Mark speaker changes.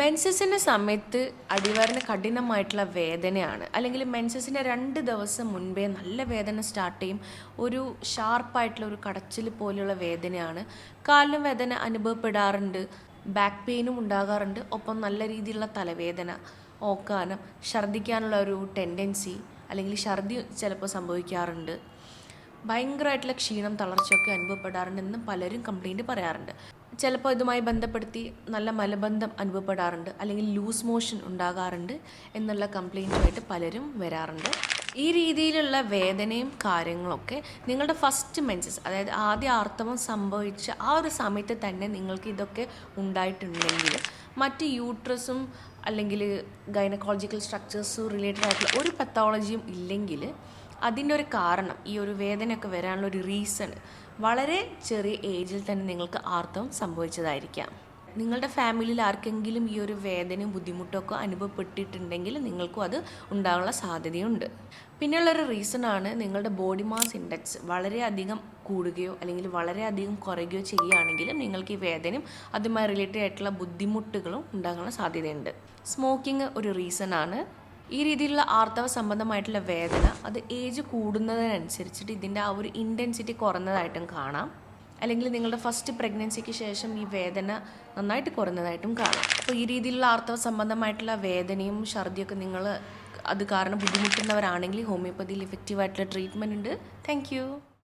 Speaker 1: മെൻസസിന്റെ സമയത്ത് അടിവയറിന് കഠിനമായിട്ടുള്ള വേദനയാണ്. അല്ലെങ്കിൽ മെൻസസിന്റെ രണ്ട് ദിവസം മുൻപേ നല്ല വേദന സ്റ്റാർട്ട് ചെയ്യും. ഒരു ഷാർപ്പായിട്ടുള്ള ഒരു കടച്ചിൽ പോലെയുള്ള വേദനയാണ്. കാലിന് വേദന അനുഭവപ്പെടാറുണ്ട്. ബാക്ക് പെയിനും ഉണ്ടാകാറുണ്ട്. ഒപ്പം നല്ല രീതിയിലുള്ള തലവേദന ഓക്കാനം ഛർദ്ദിക്കാനുള്ള ഒരു ടെൻഡൻസി അല്ലെങ്കിൽ ഛർദി ചിലപ്പോൾ സംഭവിക്കാറുണ്ട്. ഭയങ്കരമായിട്ടുള്ള ക്ഷീണം തളർച്ചയൊക്കെ അനുഭവപ്പെടാറുണ്ടെന്ന് പലരും കംപ്ലൈന്റ് പറയാറുണ്ട്. ചിലപ്പോൾ ഇതുമായി ബന്ധപ്പെടുത്തി നല്ല മലബന്ധം അനുഭവപ്പെടാറുണ്ട്. അല്ലെങ്കിൽ ലൂസ് മോഷൻ ഉണ്ടാകാറുണ്ട് എന്നുള്ള കംപ്ലൈന്റുമായിട്ട് പലരും വരാറുണ്ട്. ഈ രീതിയിലുള്ള വേദനയും കാര്യങ്ങളൊക്കെ നിങ്ങളുടെ ഫസ്റ്റ് മെൻസസ് അതായത് ആദ്യ ആർത്തവം സംഭവിച്ച ആ ഒരു സമയത്ത് തന്നെ നിങ്ങൾക്ക് ഇതൊക്കെ ഉണ്ടായിട്ടുണ്ടെങ്കിൽ മറ്റ് യൂട്രസും അല്ലെങ്കിൽ ഗൈനക്കോളജിക്കൽ സ്ട്രക്ചേഴ്സും റിലേറ്റഡ് ആയിട്ടുള്ള ഒരു പത്തോളജിയും ഇല്ലെങ്കിൽ അതിന്റെ ഒരു കാരണം ഈ ഒരു വേദനയൊക്കെ വരാനുള്ള ഒരു റീസൺ വളരെ ചെറിയ ഏജിൽ തന്നെ നിങ്ങൾക്ക് ആർത്തവം സംഭവിച്ചതായിരിക്കാം. നിങ്ങളുടെ ഫാമിലിയിൽ ആർക്കെങ്കിലും ഈ ഒരു വേദനയും ബുദ്ധിമുട്ടൊക്കെ അനുഭവപ്പെട്ടിട്ടുണ്ടെങ്കിൽ നിങ്ങൾക്കും അത് ഉണ്ടാകാനുള്ള സാധ്യതയുണ്ട്. പിന്നെയുള്ളൊരു ആണ് നിങ്ങളുടെ ബോഡി മാസ് ഇൻഡെക്സ് വളരെയധികം കൂടുകയോ അല്ലെങ്കിൽ വളരെയധികം കുറയുകയോ ചെയ്യുകയാണെങ്കിൽ നിങ്ങൾക്ക് ഈ വേദനയും അതുമായി റിലേറ്റഡ് ആയിട്ടുള്ള ബുദ്ധിമുട്ടുകളും ഉണ്ടാകാനുള്ള സാധ്യതയുണ്ട്. സ്മോക്കിംഗ് ഒരു റീസണാണ് ഈ രീതിയിലുള്ള ആർത്തവ സംബന്ധമായിട്ടുള്ള വേദന അത് ഏജ് കൂടുന്നതിനനുസരിച്ചിട്ട് ഇതിന്റെ ആ ഒരു ഇന്റൻസിറ്റി കുറഞ്ഞതായിട്ടും കാണാം. അല്ലെങ്കിൽ നിങ്ങളുടെ ഫസ്റ്റ് പ്രഗ്നൻസിക്ക് ശേഷം ഈ വേദന നന്നായിട്ട് കുറഞ്ഞതായിട്ടും കാണാം. അപ്പോൾ ഈ രീതിയിലുള്ള ആർത്തവ സംബന്ധമായിട്ടുള്ള വേദനയും ഛർദിയൊക്കെ നിങ്ങൾ അത് കാരണം ബുദ്ധിമുട്ടുന്നവരാണെങ്കിൽ ഹോമിയോപ്പതിയിൽ ഇഫക്റ്റീവായിട്ടുള്ള ട്രീറ്റ്മെന്റ് ഉണ്ട്. താങ്ക്